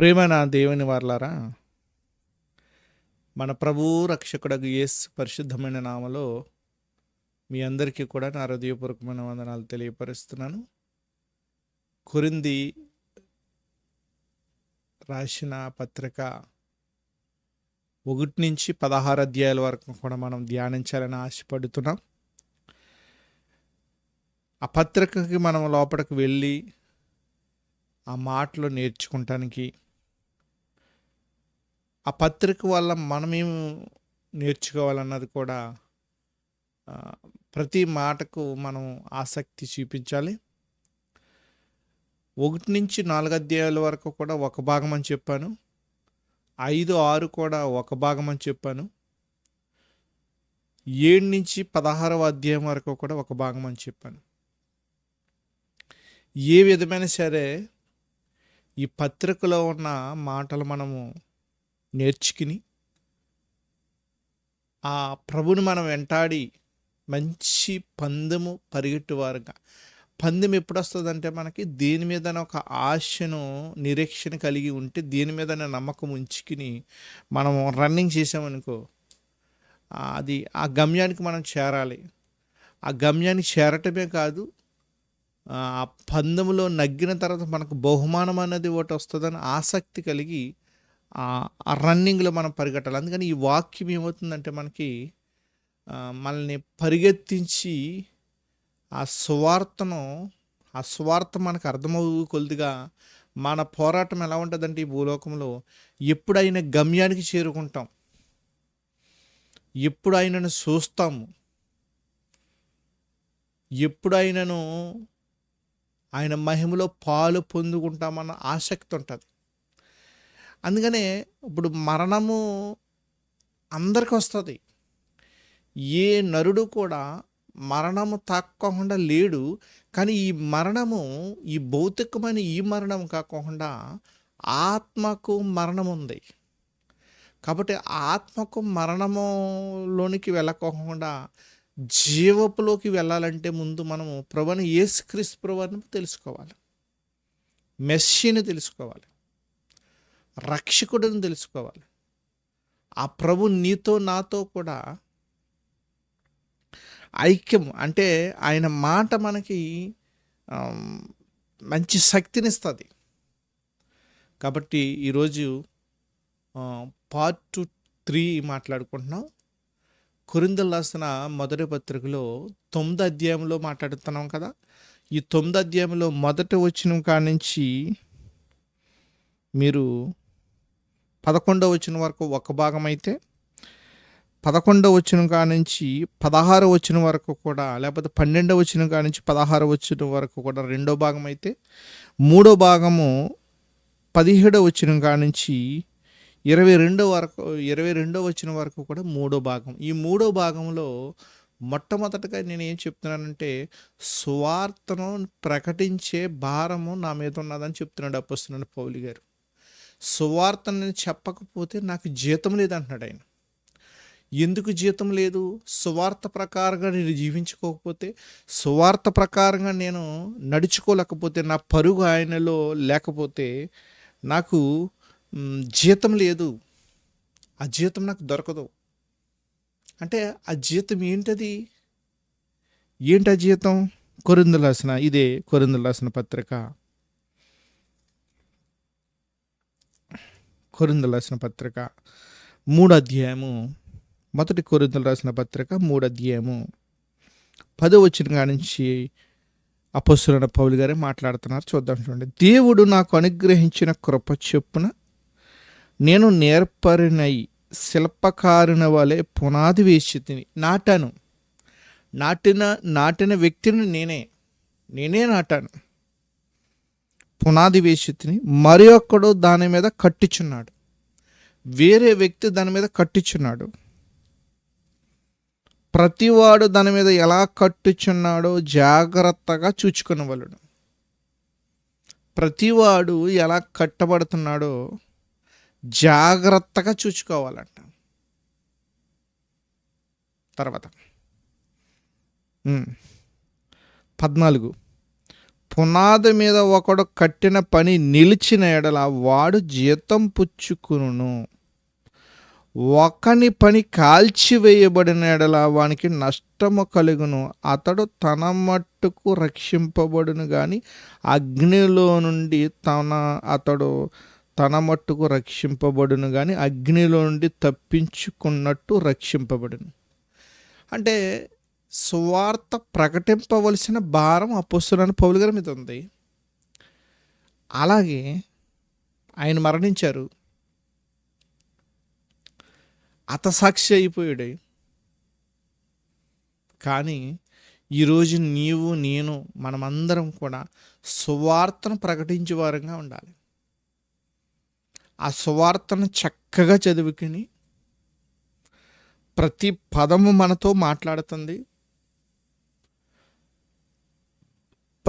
ప్రేమ నా దేవుని వార్లారా మన ప్రభువు రక్షకుడగు యేసు పరిశుద్ధమైన నామలో మీ అందరికీ కూడా నా హృదయపూర్వకమైన వందనాలు తెలియపరుస్తున్నాను. కురింది రాసిన పత్రిక ఒకటి నుంచి పదహారు అధ్యాయాల వరకు కూడా మనం ధ్యానించాలని ఆశపడుతున్నాం. ఆ పత్రికకి మనం లోపలికి వెళ్ళి ఆ మాటలు నేర్చుకుంటానికి ఆ పత్రిక వల్ల మనమేం నేర్చుకోవాలన్నది కూడా ప్రతి మాటకు మనం ఆసక్తి చూపించాలి. ఒకటి నుంచి నాలుగు అధ్యాయాల వరకు కూడా ఒక భాగం అని చెప్పాను. ఐదు ఆరు కూడా ఒక భాగం అని చెప్పాను. ఏడు నుంచి పదహారవ అధ్యాయం వరకు కూడా ఒక భాగం అని చెప్పాను. ఏ విధమైన సరే ఈ పత్రికలో ఉన్న మాటలు మనము నేర్చుకుని ఆ ప్రభుని మనం వెంటాడి మంచి పందెము పరిగెట్టువారుగా. పందెం ఎప్పుడు వస్తుందంటే మనకి దేని మీద ఒక ఆశను నిరీక్షణ కలిగి ఉంటే దేని మీద నమ్మకం ఉంచుకుని మనం రన్నింగ్ చేసామనుకో అది ఆ గమ్యానికి మనం చేరాలి. ఆ గమ్యానికి చేరటమే కాదు ఆ పందెములో నగ్గిన తర్వాత మనకు బహుమానం అనేది ఒకటి వస్తుందని ఆసక్తి కలిగి ఆ రన్నింగ్లో మనం పరిగెట్టాలి. అందుకని ఈ వాక్యం ఏమవుతుందంటే మనకి మనల్ని పరిగెత్తించి ఆ సువార్తను ఆ సువార్త మనకు అర్థమవు కొద్దిగా మన పోరాటం ఎలా ఉంటుందంటే ఈ భూలోకంలో ఎప్పుడైనా గమ్యానికి చేరుకుంటాం. ఎప్పుడు ఆయనను చూస్తాము. ఎప్పుడు ఆయనను ఆయన మహిమలో పాలు పొందుకుంటామన్న ఆసక్తి ఉంటుంది. అందుకనే ఇప్పుడు మరణము అందరికి వస్తుంది. ఏ నరుడు కూడా మరణము తాక్కోకుండా లేడు. కానీ ఈ మరణము ఈ భౌతికమైన ఈ మరణం కాకుండా ఆత్మకు మరణం ఉంది కాబట్టి ఆత్మకు మరణములోనికి వెళ్ళకోకుండా జీవపులోకి వెళ్ళాలంటే ముందు మనము ప్రభుని ఏసుక్రీస్తు ప్రభుని తెలుసుకోవాలి. మెస్సీని తెలుసుకోవాలి. రక్షకుడిని తెలుసుకోవాలి. ఆ ప్రభు నీతో నాతో కూడా ఐక్యం అంటే ఆయన మాట మనకి మంచి శక్తినిస్తుంది. కాబట్టి ఈరోజు పార్ట్ టు త్రీ మాట్లాడుకుంటున్నాం. కొరిందలు రాసిన మొదటి పత్రికలో తొమ్మిది అధ్యాయంలో మాట్లాడుతున్నాం కదా. ఈ తొమ్మిది అధ్యాయంలో మొదట వచ్చిన కాడ నుంచి మీరు పదకొండవ వచ్చిన వరకు ఒక భాగం అయితే పదకొండవ వచ్చిన కాడ నుంచి పదహారు వచ్చిన వరకు కూడా లేకపోతే పన్నెండవ వచ్చిన కాడ నుంచి పదహారు వచ్చిన వరకు కూడా రెండో భాగం అయితే మూడో భాగము పదిహేడవ వచ్చిన కాడ నుంచి ఇరవై రెండో వరకు ఇరవై రెండో వచ్చిన వరకు కూడా మూడో భాగం. ఈ మూడో భాగంలో మొట్టమొదటగా నేను ఏం చెప్తున్నానంటే స్వార్థను ప్రకటించే భారము నా మీద ఉన్నదని చెప్తున్నాడు అప్పస్తున్నాడు పౌలి గారు. సువార్తను నేను చెప్పకపోతే నాకు జీతం లేదంటున్నాడు ఆయన. ఎందుకు జీతం లేదు? సువార్త ప్రకారంగా నేను జీవించుకోకపోతే సువార్త ప్రకారంగా నేను నడుచుకోలేకపోతే నా పరుగు ఆయనలో లేకపోతే నాకు జీతం లేదు. ఆ జీతం నాకు దొరకదు. అంటే ఆ జీతం ఏంటది? ఏంటి ఆ జీతం? కొరిందులు రాసిన ఇదే కొరిందులు రాసిన పత్రిక. కొరిందలు రాసిన పత్రిక. మూడు అధ్యాయము. మొదటి కొరిందలు రాసిన పత్రిక మూడు అధ్యాయము. పదో వచ్చిన నుంచి అపస్సులైన పౌలు గారే మాట్లాడుతున్నారు. చూద్దాం చూడండి. దేవుడు నాకు అనుగ్రహించిన కృప చొప్పున నేను నేర్పరినై శిల్పకారుని వలె పునాది వేసి తిని నాటాను. నాటిన నాటిన వ్యక్తిని నేనే. నేనే నాటాను. పునాది వేసి తిని మరి ఒక్కడు దాని మీద కట్టించున్నాడు. వేరే వ్యక్తి దాని మీద కట్టించున్నాడు. ప్రతివాడు దాని మీద ఎలా కట్టుచున్నాడో జాగ్రత్తగా చూచుకునవలడు ప్రతివాడు ఎలా కట్టబడుతున్నాడో జాగ్రత్తగా చూసుకోవాలంట తర్వాత. పద్నాలుగు. పునాది మీద ఒకడు కట్టిన పని నిలిచిన ఎడల వాడు జీతం పుచ్చుకును ఒకని పని కాల్చివేయబడిన ఎడల వానికి నష్టము కలుగును. అతడు తన మట్టుకు రక్షింపబడును కానీ అగ్నిలో నుండి తన అతడు తన మట్టుకు రక్షింపబడును కానీ అగ్నిలో నుండి తప్పించుకున్నట్టు రక్షింపబడును. అంటే సువార్త ప్రకటింపవలసిన భారం అప్పుస్తున్న పౌలు గారి మీద ఉంది. అలాగే ఆయన మరణించారు. అతసాక్షి అయిపోయాడు. కానీ ఈరోజు నీవు నేను మనమందరం కూడా సువార్తను ప్రకటించే వారంగా ఉండాలి. ఆ సువార్తను చక్కగా చదువుకుని ప్రతి పదము మనతో మాట్లాడుతుంది.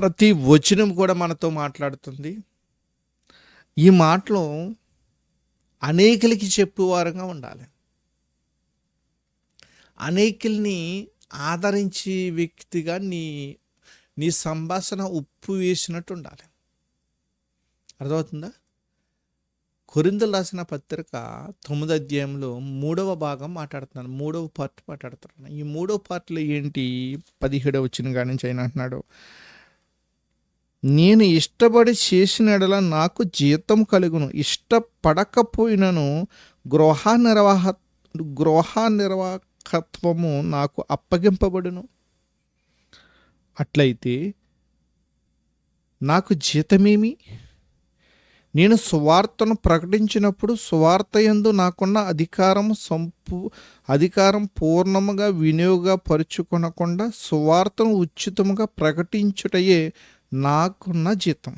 ప్రతి వచనం కూడా మనతో మాట్లాడుతుంది. ఈ మాటలు అనేకులకి చెప్పువారంగా ఉండాలి. అనేకుల్ని ఆదరించే వ్యక్తిగా నీ నీ సంభాషణ ఉప్పు వేసినట్టు ఉండాలి. అర్థమవుతుందా? కొరిందలు రాసిన పత్రిక తొమ్మిది అధ్యాయంలో మూడవ భాగం మాట్లాడుతున్నాను. మూడవ పార్ట్ మాట్లాడుతున్నాను. ఈ మూడవ పార్ట్లో ఏంటి? పదిహేడవ వచ్చిన కాడి నుంచి ఆయన అంటున్నాడు. నేను ఇష్టపడి చేసినడల నాకు జీతం కలుగును. ఇష్టపడకపోయినను గృహ నిర్వాహ గృహ నిర్వాహకత్వము నాకు అప్పగింపబడును. అట్లయితే నాకు జీతమేమి? నేను సువార్తను ప్రకటించినప్పుడు సువార్త ఎందు నాకున్న అధికారం సంపు అధికారం పూర్ణముగా వినియోగపరుచుకొనకుండా సువార్తను ఉచితముగా ప్రకటించుటయే నాకున్న జీతం.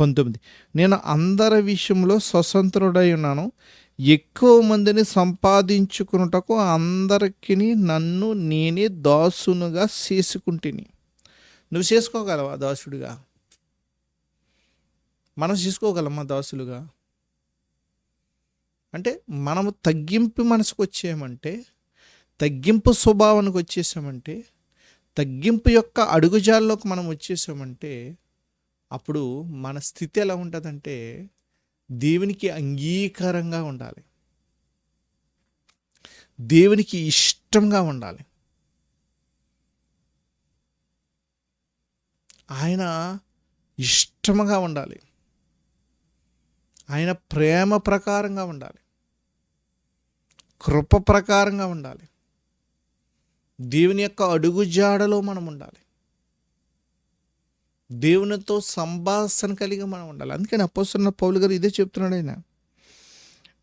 పంతొమ్మిది. నేను అందరి విషయంలో స్వతంత్రుడై ఉన్నాను. ఎక్కువ మందిని సంపాదించుకున్నటకు అందరికీ నన్ను నేనే దాసునుగా చేసుకుంటుని. నువ్వు చేసుకోగలవా దాసుడిగా? మనం చేసుకోగలమా దాసులుగా? అంటే మనము తగ్గింపు మనసుకు వచ్చేయమంటే తగ్గింపు స్వభావానికి వచ్చేసామంటే తగ్గింపు యొక్క అడుగుజాల్లోకి మనం వచ్చేసామంటే అప్పుడు మన స్థితి ఎలా ఉంటుందంటే దేవునికి అంగీకారంగా ఉండాలి. దేవునికి ఇష్టంగా ఉండాలి. ఆయన ఇష్టముగా ఉండాలి. ఆయన ప్రేమ ప్రకారంగా ఉండాలి. కృప ప్రకారంగా ఉండాలి. దేవుని యొక్క అడుగు జాడలో మనం ఉండాలి. దేవునితో సంభాషణ కలిగి మనం ఉండాలి. అందుకని అపోస్తున్న పౌలు గారు ఇదే చెప్తున్నాడు ఆయన.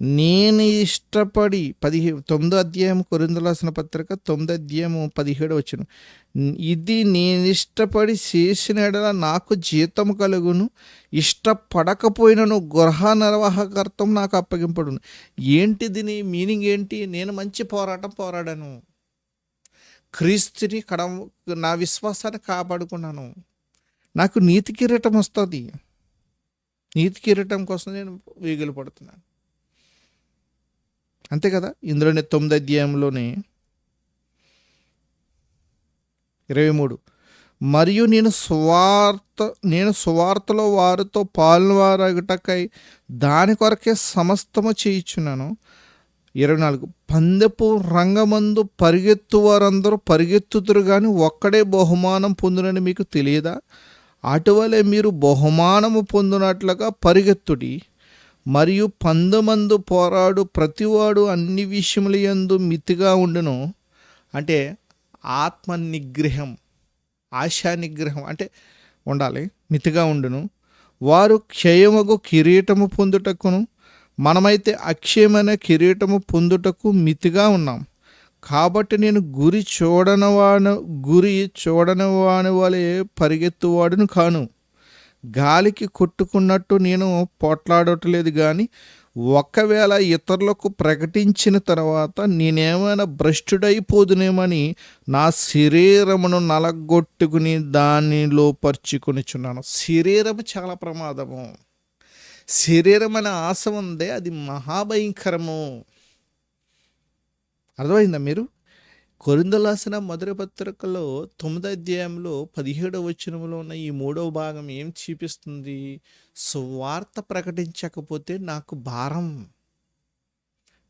నేను ఇష్టపడి పదిహే తొమ్మిదో అధ్యాయం కొరిందలాసిన పత్రిక తొమ్మిదో అధ్యాయము పదిహేడు వచ్చును ఇది నేను ఇష్టపడి చేసిన ఎడల నాకు జీతం కలుగును ఇష్టపడకపోయినను గృహ నిర్వాహకర్తం నాకు అప్పగింపడును. ఏంటి దీని మీనింగ్ ఏంటి? నేను మంచి పోరాటం పోరాడాను. క్రీస్తుని కడ నా విశ్వాసాన్ని కాపాడుకున్నాను. నాకు నీతి కిరీటం వస్తుంది. నీతి కిరీటం కోసం నేను వేగులు పడుతున్నాను. అంతే కదా? ఇందులోనే తొమ్మిది అధ్యాయంలోనే ఇరవై మూడు. మరియు నేను సువార్త నేను స్వార్థలో వారితో పాల్వారగటకై దాని కొరకే సమస్తము చేయించున్నాను. ఇరవై నాలుగు. పందెపు రంగమందు పరిగెత్తు వారందరూ పరిగెత్తుతురు కానీ ఒక్కడే బహుమానం పొందునని మీకు తెలియదా? అటువలే మీరు బహుమానము పొందినట్లుగా పరిగెత్తుడి. మరియు పందమందు పోరాడు ప్రతివాడు అన్ని విషయముల యందు మితిగా ఉండును. అంటే ఆత్మ నిగ్రహం ఆశా నిగ్రహం అంటే ఉండాలి మితిగా ఉండును. వారు క్షయమగు కిరీటము పొందుటకును మనమైతే అక్షయమైన కిరీటము పొందుటకు మితిగా ఉన్నాం. కాబట్టి నేను గురి చూడనవాను గురి చూడనివాని వలె పరిగెత్తువాడును కాను. గాలికి కొట్టుకున్నట్టు నేను పోట్లాడటలేదు కానీ ఒకవేళ ఇతరులకు ప్రకటించిన తర్వాత నేనేమైనా భ్రష్టుడైపోదునేమని నా శరీరమును నలగొట్టుకుని దానిలో పరుచుకొనిచున్నాను. శరీరము చాలా ప్రమాదము. శరీరం అనే ఆశ ఉందే అది మహాభయంకరము. అర్థమైందా మీరు? కొరిందలాసిన మధుర మొదటి పత్రికలో తొమ్మిదో అధ్యాయంలో పదిహేడవ వచనంలో ఉన్న ఈ మూడవ భాగం ఏం చూపిస్తుంది? సువార్త ప్రకటించకపోతే నాకు భారం.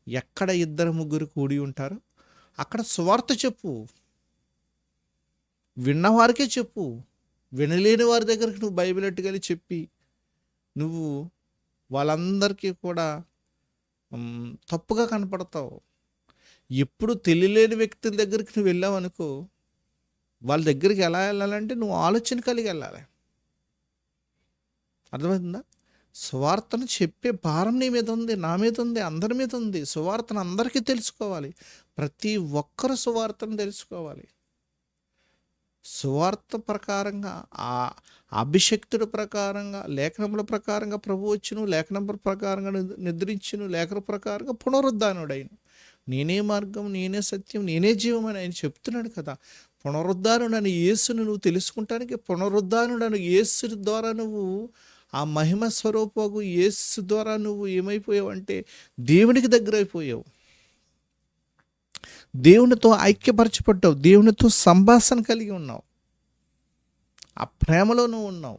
ఎక్కడ ఇద్దరు ముగ్గురు కూడి ఉంటారో? అక్కడ సువార్త చెప్పు. విన్నవారికే చెప్పు. వినలేని వారి దగ్గరికి నువ్వు బైబిల్ ఎట్టుకెళ్ళి చెప్పి నువ్వు వాళ్ళందరికీ కూడా తప్పుగా కనపడతావు. ఎప్పుడు తెలియలేని వ్యక్తుల దగ్గరికి నువ్వు వెళ్ళావు అనుకో వాళ్ళ దగ్గరికి ఎలా వెళ్ళాలంటే నువ్వు ఆలోచన కలిగి వెళ్ళాలి. అర్థమవుతుందా? సువార్తను చెప్పే భారం నీ మీద ఉంది నా మీద ఉంది అందరి మీద ఉంది. సువార్తను అందరికీ తెలుసుకోవాలి. ప్రతి ఒక్కరు సువార్తను తెలుసుకోవాలి. సువార్త ప్రకారంగా ఆ అభిషక్తుడి ప్రకారంగా లేఖనముల ప్రకారంగా ప్రభు వచ్చును లేఖనం ప్రకారంగా నిద్రించును లేఖన ప్రకారంగా పునరుద్ధానుడైను. నేనే మార్గం నేనే సత్యం నేనే జీవం అని ఆయన చెప్తున్నాడు కదా. పునరుద్ధానుడని యేసును నువ్వు తెలుసుకుంటానికి పునరుద్ధానుడని యేసు ద్వారా నువ్వు ఆ మహిమ స్వరూపకు యేసు ద్వారా నువ్వు ఏమైపోయావు అంటే దేవునికి దగ్గర అయిపోయావు దేవునితో ఐక్యపరచబడ్డావు దేవునితో సంభాషణ కలిగి ఉన్నావు. ఆ ప్రేమలో నువ్వు ఉన్నావు.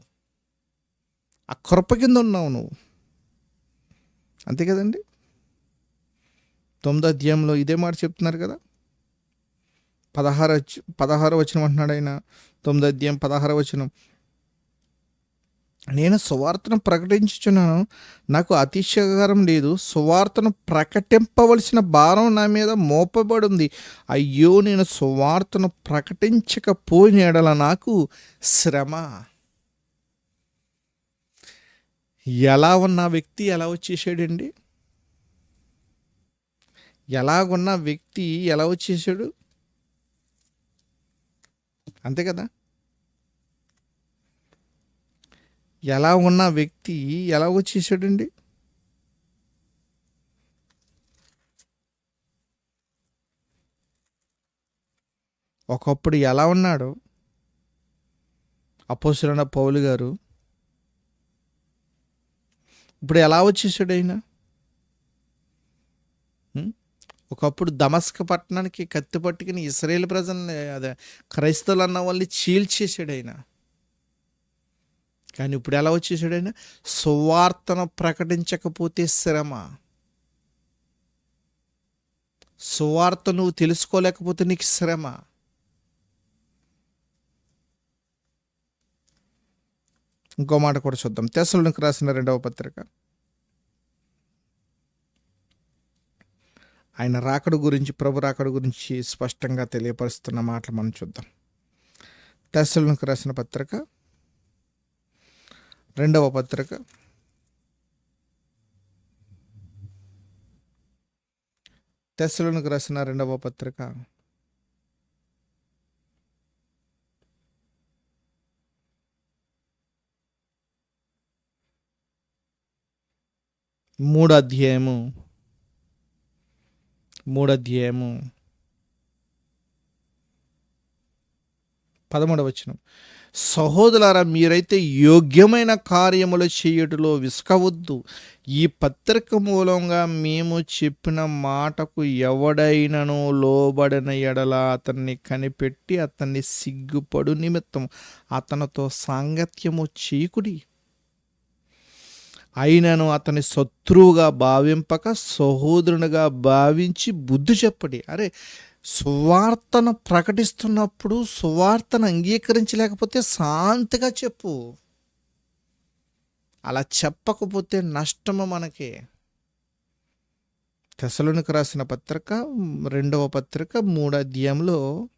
ఆ కృప కింద ఉన్నావు నువ్వు. అంతే కదండి? తొమ్మిదో అధ్యాయంలో ఇదే మాట చెప్తున్నారు కదా? పదహారు వచ్చి- పదహారు వచనం అంటున్నాడు ఆయన. తొమ్మిదో అధ్యాయం పదహారు వచనం. నేను సువార్తను ప్రకటించుచున్నాను. నాకు అతిశయకరం లేదు. సువార్తను ప్రకటింపవలసిన భారం నా మీద మోపబడి ఉంది అయ్యో నేను సువార్తను ప్రకటించకపోయినడల నాకు శ్రమ. ఎలా ఉన్న వ్యక్తి ఎలా వచ్చేసాడండి? ఎలాగున్న వ్యక్తి ఎలా వచ్చేసాడు? అంతే కదా? ఎలా ఉన్న వ్యక్తి ఎలా వచ్చేసాడండి ఒకప్పుడు ఎలా ఉన్నాడు? అపోసులైన పౌలు గారు. ఇప్పుడు ఎలా వచ్చేసాడు ఆయన? ఒకప్పుడు దమస్క పట్టణానికి కత్తి పట్టుకుని ఇస్రాయేల్ ప్రజల్ని అదే క్రైస్తవులు అన్న వాళ్ళని చీల్చేసాడు ఆయన. కానీ ఇప్పుడు ఎలా వచ్చేసాడు ఆయన? సువార్తను ప్రకటించకపోతే శ్రమ. సువార్త నువ్వు తెలుసుకోలేకపోతే నీకు శ్రమ. ఇంకో మాట కూడా చూద్దాం. తెసలకు రాసిన రెండవ పత్రిక. ఆయన రాకడ గురించి ప్రభు రాకడ గురించి స్పష్టంగా తెలియపరుస్తున్న మాటలు మనం చూద్దాం. తెసలకు రాసిన పత్రిక రెండవ పత్రిక. తెస్సులకు రాసిన రెండవ పత్రిక. మూడు అధ్యాయము మూడు అధ్యాయము పదమూడవ వచనం. సహోదరులారా మీరైతే యోగ్యమైన కార్యములు చేయుటలో విసుకవద్దు ఈ పత్రిక మూలంగా మేము చెప్పిన మాటకు ఎవడైనను లోబడిన ఎడల అతన్ని కనిపెట్టి అతన్ని సిగ్గుపడు నిమిత్తం అతనితో సాంగత్యము చీకుడి అయినను అతని శత్రువుగా భావింపక సహోదరునిగా భావించి బుద్ధి చెప్పడి. అరే సువార్తను ప్రకటిస్తున్నప్పుడు సువార్తను అంగీకరించలేకపోతే శాంతిగా చెప్పు. అలా చెప్పకపోతే నష్టము మనకి. తెసలునికి రాసిన పత్రిక రెండవ పత్రిక మూడు అధ్యాయంలో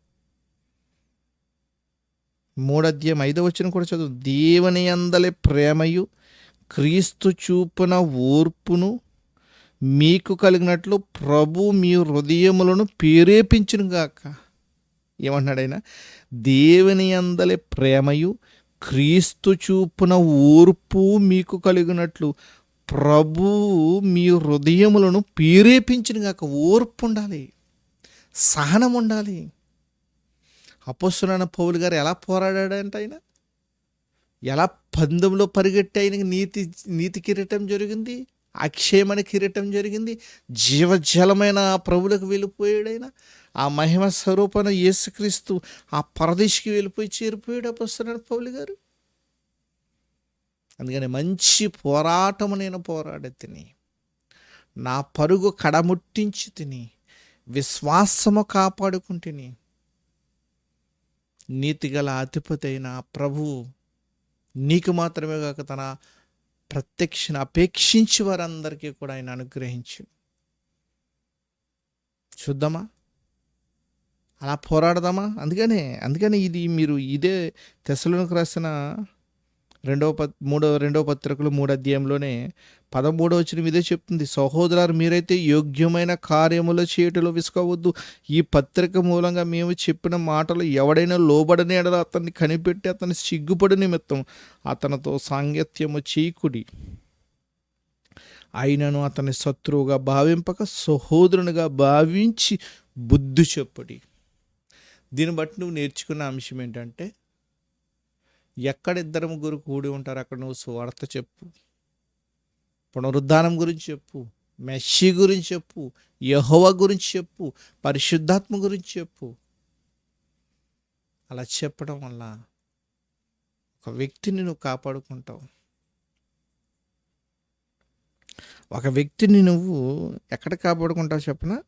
అధ్యాయం ఐదవ వచ్చిన కూడా చదువు. దేవుని అందలి ప్రేమయు క్రీస్తు చూపున ఓర్పును మీకు కలిగినట్లు ప్రభు మీ హృదయములను ప్రేరేపించునుగాక. ఏమంటున్నాడు ఆయన? దేవుని అందలి ప్రేమయు క్రీస్తు చూపున ఓర్పు మీకు కలిగినట్లు ప్రభు మీ హృదయములను ప్రేరేపించినగాక. ఓర్పు ఉండాలి సహనం ఉండాలి. అపస్సులైన పౌలు గారు ఎలా పోరాడాడంట ఆయన? ఎలా పందెంలో పరిగెట్టి ఆయనకి నీతి నీతి కిరీటం జరిగింది? అక్షయమని కిరీటం జరిగింది. జీవజలమైన ప్రభులకు వెళ్ళిపోయాడైనా. ఆ మహిమ స్వరూపణ యేసుక్రీస్తు ఆ పరదేశికి వెళ్ళిపోయి చేరిపోయాడు అపస్తున్నాడు పౌలు గారు. అందుకని మంచి పోరాటం నేను పోరాడి తిని నా పరుగు కడముట్టించి తిని విశ్వాసము కాపాడుకుంటుని నీతిగల అధిపతి అయిన ప్రభువు నీకు మాత్రమే కాక తన ప్రత్యక్షను అపేక్షించి వారందరికీ కూడా ఆయన అనుగ్రహించు. చూద్దామా? అలా పోరాడదామా? అందుకనే అందుకని ఇది మీరు ఇదే తెసలోనికి రాసిన రెండవ ప మూడవ రెండవ పత్రికలు మూడు అధ్యాయంలోనే పదమూడవ వచ్చిన మీదే చెప్తుంది. సహోదరారు మీరైతే యోగ్యమైన కార్యముల చేయటలో విసుకోవద్దు ఈ పత్రిక మూలంగా మేము చెప్పిన మాటలు ఎవడైనా లోబడని ఎడల అతన్ని కనిపెట్టి అతని సిగ్గుపడి నిమిత్తం అతనితో సాంగత్యము చీకుడి. అయినను అతని శత్రువుగా భావింపక సహోదరునిగా భావించి బుద్ధి చెప్పుడి. దీన్ని బట్టి నువ్వు నేర్చుకున్న అంశం ఏంటంటే ఎక్కడ ఇద్దరు ముగ్గురు కూడి ఉంటారు? అక్కడ నువ్వు స్వార్థ చెప్పు. పునరుద్ధానం గురించి చెప్పు. మెస్సి గురించి చెప్పు. యహోవ గురించి చెప్పు. పరిశుద్ధాత్మ గురించి చెప్పు. అలా చెప్పడం వల్ల ఒక వ్యక్తిని నువ్వు కాపాడుకుంటావు. ఒక వ్యక్తిని నువ్వు ఎక్కడ కాపాడుకుంటావు చెప్పనా?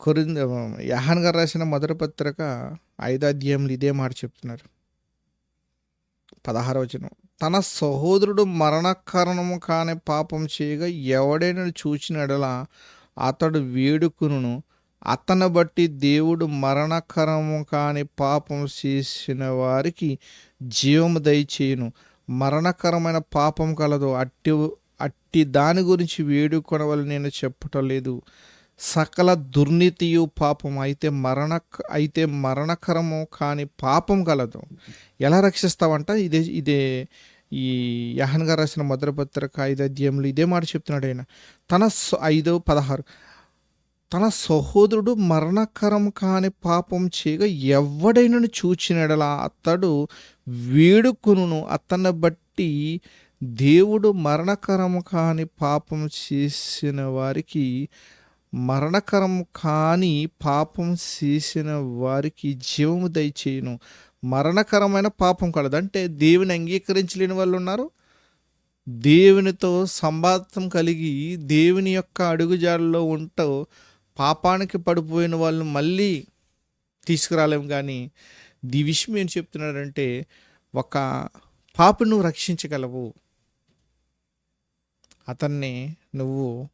కొరింద యహాన్ గారు రాసిన మొదటి పత్రిక ఐదో అధ్యాయంలో ఇదే మాట చెప్తున్నారు. పదహార వచనం. తన సహోదరుడు మరణకరణము కాని పాపం చేయగా ఎవడైనా చూచినడలా అతడు వేడుకును అతను బట్టి దేవుడు మరణకరము కాని పాపం చేసిన వారికి జీవము దయచేయును. మరణకరమైన పాపం కలదు. అట్టి అట్టి దాని గురించి వేడుకొనవలని నేను చెప్పటం లేదు. సకల దుర్నీతియు పాపం అయితే మరణ అయితే మరణకరము కాని పాపం కలదు. ఎలా రక్షిస్తావంట? ఇదే ఇదే ఈ యహన్ గారు రాసిన మొదటి పత్రిక ఐదు అధ్యాయంలో ఇదే మాట చెప్తున్నాడు ఆయన. తన స- ఐదు పదహారు. తన సహోదరుడు మరణకరం కాని పాపం చేయగా ఎవడైనను చూచినడలా అతడు వేడుకును అతన్ని బట్టి దేవుడు మరణకరం కాని పాపం చేసిన వారికి మరణకరం కాని పాపం చేసిన వారికి జీవము దయచేయను. మరణకరమైన పాపం కలదు. అంటే దేవుని అంగీకరించలేని వాళ్ళు ఉన్నారు. దేవునితో సంబాధం కలిగి దేవుని యొక్క అడుగుజాడలో ఉంటూ పాపానికి పడిపోయిన వాళ్ళు మళ్ళీ తీసుకురాలేము కానీ ది విషయం ఏం చెప్తున్నాడంటే ఒక పాపను రక్షించగలవు. అతన్ని నువ్వు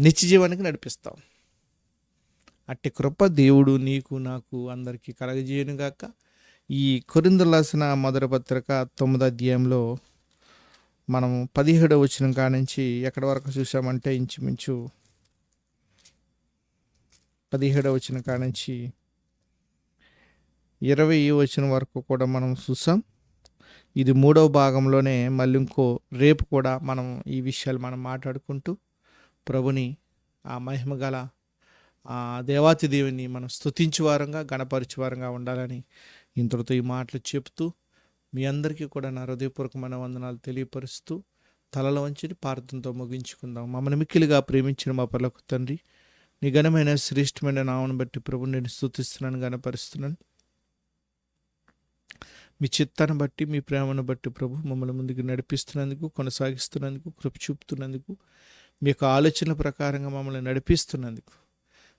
నిత్యజీవానికి నడిపిస్తాం. అట్టి కృప దేవుడు నీకు నాకు అందరికీ కలగజేయను గాక. ఈ కొరిందులు రాసిన మొదటి పత్రిక తొమ్మిదో అధ్యాయంలో మనం పదిహేడో వచ్చిన కాడ నుంచి ఎక్కడి వరకు చూసామంటే ఇంచుమించు పదిహేడో వచ్చిన కాడ నుంచి ఇరవై వచ్చిన వరకు కూడా మనం చూసాం. ఇది మూడవ భాగంలోనే మళ్ళీ ఇంకో రేపు కూడా మనం ఈ విషయాలు మనం మాట్లాడుకుంటూ ప్రభుని ఆ మహిమ గల ఆ దేవాతి దేవుని మనం స్తుతించు వారంగా గణపరిచే వారంగా ఉండాలని ఇంతటితో ఈ మాటలు చెప్తూ మీ అందరికీ కూడా నా హృదయపూర్వకమైన వందనాలు తెలియపరుస్తూ తలలో వంచి పార్థంతో ముగించుకుందాం. మమ్మల్ని మిక్కిలిగా ప్రేమించిన మా పర్లకు తండ్రి నీ ఘనమైన శ్రేష్టమైన నామను బట్టి ప్రభు నేను స్థుతిస్తున్నాను గణపరుస్తున్నాను. మీ చిత్తాన్ని బట్టి మీ ప్రేమను బట్టి ప్రభు మమ్మల్ని ముందుకు నడిపిస్తున్నందుకు కొనసాగిస్తున్నందుకు కృప చూపుతున్నందుకు మీ యొక్క ఆలోచనల ప్రకారంగా మమ్మల్ని నడిపిస్తున్నందుకు.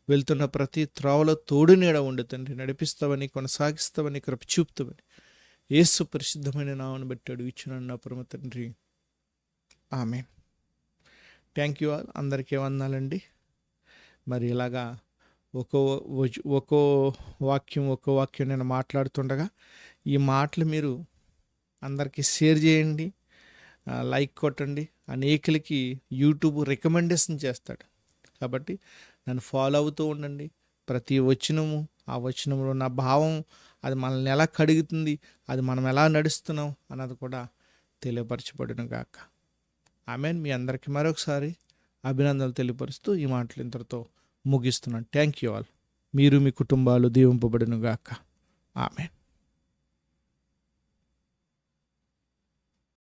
వెళ్తున్న ప్రతి త్రోవలో తోడు నీడ ఉండు తండ్రి. నడిపిస్తావని కొనసాగిస్తావని కృప చూపుతావని. ఏసు పరిశుద్ధమైన నామను బట్టి అడుగుచున్నాను నా పరమ తండ్రి. ఆమె థ్యాంక్ యూ ఆల్ అందరికీ వందాలండి మరి ఇలాగా ఒక్కో ఒక్కో వాక్యం ఒక్కో వాక్యం నేను మాట్లాడుతుండగా ఈ మాటలు మీరు అందరికీ షేర్ చేయండి. లైక్ కొట్టండి. అనేకులకి యూట్యూబ్ రికమెండేషన్ చేస్తాడు. కాబట్టి నన్ను ఫాలో అవుతూ ఉండండి. ప్రతి వచనము ఆ వచనంలో నా భావం అది మనల్ని ఎలా కడుగుతుంది అది మనం ఎలా నడుస్తున్నాం అన్నది కూడా తెలియపరచబడిన గాక. ఆమె మీ అందరికీ మరొకసారి అభినందనలు తెలియపరుస్తూ ఈ మాటలు ఇంతటితో ముగిస్తున్నాను. థ్యాంక్ యూ ఆల్ మీరు మీ కుటుంబాలు దీవింపబడిన గాక. ఆమెన్.